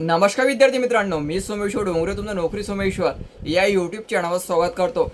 नमस्कार विद्यार्थी मित्रांनो मी सोमेश्वर डोंगरे तुमचं नोकरी सोमेश्वर. या यूट्यूब चॅनलवर स्वागत करतो.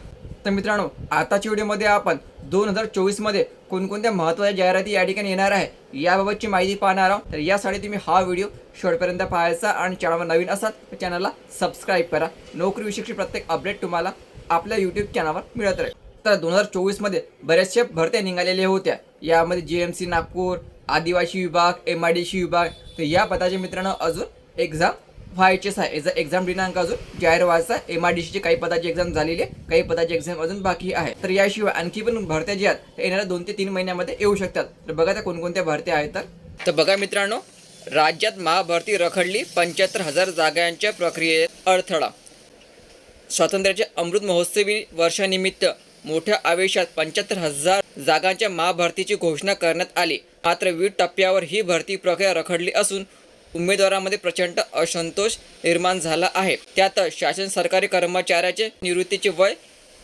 तर मित्रांनो आताच्या व्हिडिओमध्ये आपण दोन हजार चोवीसमध्ये कोणकोणत्या महत्त्वाच्या जाहिराती या ठिकाणी येणार आहे याबाबतची माहिती पाहणार आहोत. तर यासाठी तुम्ही हा व्हिडिओ शेवटपर्यंत पाहायचा आणि चॅनलवर नवीन असाल तर चॅनलला सबस्क्राईब करा. नोकरीविषयीची प्रत्येक अपडेट तुम्हाला आपल्या यूट्यूब चॅनलवर मिळत राहील. तर दोन हजार चोवीसमध्ये बऱ्याचशा भरत्या निघालेल्या होत्या यामध्ये जी एम सी नागपूर आदिवासी विभाग एम आय डी सी विभाग. तर या पदाच्या मित्रांनो अजून एक्झाम व्हायचेच आहे याचा एक्झाम दिनांक अजून जाहीर व्हायचा एम आर डी सीची काही पदाची एक्झाम झालेली आहे. काही पदाची एक्झाम अजून बाकी आहे. तर याशिवाय आणखी पण भरत्या ज्या आहेत येणाऱ्या दोन ते तीन महिन्यामध्ये येऊ शकतात. तर बघा त्या कोणकोणत्या भरत्या आहेत तर. तर बघा मित्रांनो राज्यात महाभरती रखडली पंच्याहत्तर हजार जागांच्या प्रक्रियेत अडथळा. स्वातंत्र्याच्या अमृत महोत्सवी वर्षानिमित्त मोठ्या आवेशात पंच्याहत्तर हजार जागांच्या महाभरतीची घोषणा करण्यात आली. मात्र विविध टप्प्यावर ही भरती प्रक्रिया रखडली असून उमेदवारांमध्ये प्रचंड असंतोष निर्माण झाला आहे. त्यात शासन सरकारी कर्मचाऱ्याचे निवृत्तीचे वय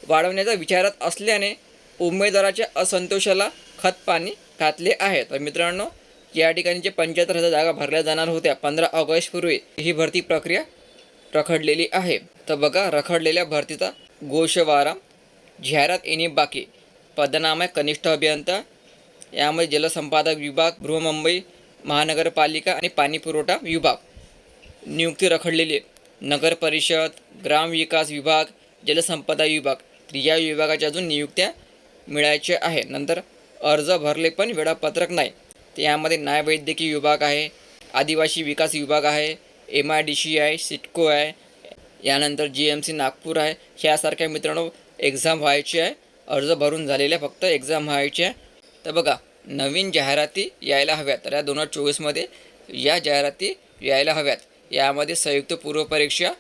वाढवण्याचा विचारात असल्याने उमेदवाराच्या असंतोषाला खतपाणी घातले आहे. तर मित्रांनो या ठिकाणी जे पंच्याहत्तर हजार जागा भरल्या जाणार होत्या पंधरा ऑगस्टपूर्वी ही भरती प्रक्रिया रखडलेली आहे. तर बघा रखडलेल्या भरतीचा गोषवारा जाहिरात येणे बाकी. पदनाम आहे कनिष्ठ अभियंता यामध्ये जलसंपादक विभाग बृहमुंबई महानगरपालिका आणि पाणीपुरवठा विभाग. नियुक्ती रखडलेली आहे. नगर परिषद ग्रामविकास विभाग जलसंपदा विभाग. तर या विभागाच्या अजून नियुक्त्या मिळायच्या आहे. नंतर अर्ज भरले पण वेळापत्रक नाही. तर यामध्ये न्यायवैद्यकीय विभाग आहे आदिवासी विकास विभाग आहे एम आय डी सी आहे सिटको आहे यानंतर जी एम सी नागपूर आहे. ह्यासारख्या मित्रांनो एक्झाम व्हायची आहे. अर्ज भरून झालेल्या फक्त एक्झाम व्हायची आहे. तर बघा नवीन जाहिराती यायला हव्यात. तर या दोन हजार चोवीसमध्ये या जाहिराती यायला हव्यात. यामध्ये संयुक्त पूर्वपरीक्षा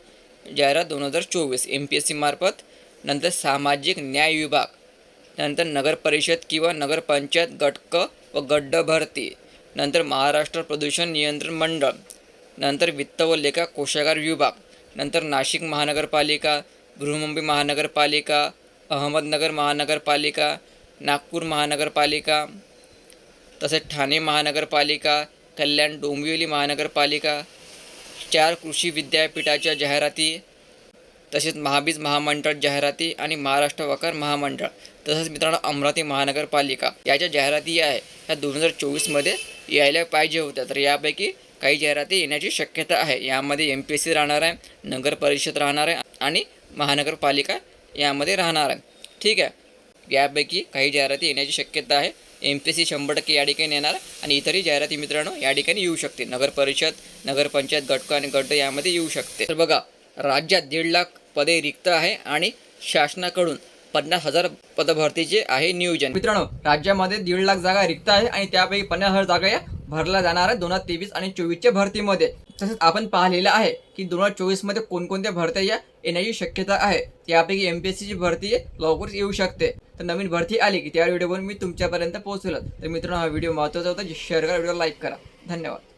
जाहिरात दोन हजार चोवीस एम पी एस सीमार्फत नंतर सामाजिक न्याय विभाग नंतर नगरपरिषद किंवा नगरपंचायत गटक व गड्ड भरती नंतर महाराष्ट्र प्रदूषण नियंत्रण मंडळ नंतर वित्त व लेखा कोशागार विभाग नंतर नाशिक महानगरपालिका बृहमुंबई महानगरपालिका अहमदनगर महानगरपालिका नागपूर महानगरपालिका तसेच ठाणे महानगरपालिका कल्याण डोंबिवली महानगरपालिका चार कृषी विद्यापीठाच्या जाहिराती तसेच महाबीज महामंडळ जाहिराती आणि महाराष्ट्र वकार महामंडळ तसंच मित्रांनो अमरावती महानगरपालिका. याच्या जाहिराती आहे ह्या दोन हजार चोवीसमध्ये यायला पाहिजे होत्या. तर यापैकी काही जाहिराती येण्याची शक्यता आहे. यामध्ये एम पी एस सी राहणार आहे नगर परिषद राहणार आहे आणि महानगरपालिका यामध्ये राहणार आहे. ठीक आहे. यापैकी काही जाहिराती येण्याची शक्यता आहे. एम पी सी शंभर टक्के या ठिकाणी येणार आणि इतरही जाहिराती मित्रांनो या ठिकाणी येऊ शकते नगर परिषद नगरपंचायत गटक आणि गट यामध्ये येऊ शकते तर बघा राज्यात दीड लाख पदे रिक्त आहे आणि शासनाकडून पन्नास हजार पदभरतीचे आहे नियोजन. मित्रांनो राज्यामध्ये दीड लाख जागा रिक्त आहे आणि त्यापैकी पन्नास हजार जागा या भरला जाणार आहे दोन हजार तेवीस आणि चोवीसच्या भरतीमध्ये. तसेच आपण पाहिलेलं आहे की दोन हजार चोवीसमध्ये कोणकोणत्या भरत्या या येण्याची शक्यता आहे. त्यापैकी एम पी एस सीची भरती लवकरच येऊ शकते. तर नवीन भरती आली की त्या व्हिडिओवर मी तुमच्यापर्यंत पोहोचवलं तर मित्रांनो हा व्हिडिओ महत्त्वाचा होता. शेअर करा व्हिडिओ लाईक करा. धन्यवाद.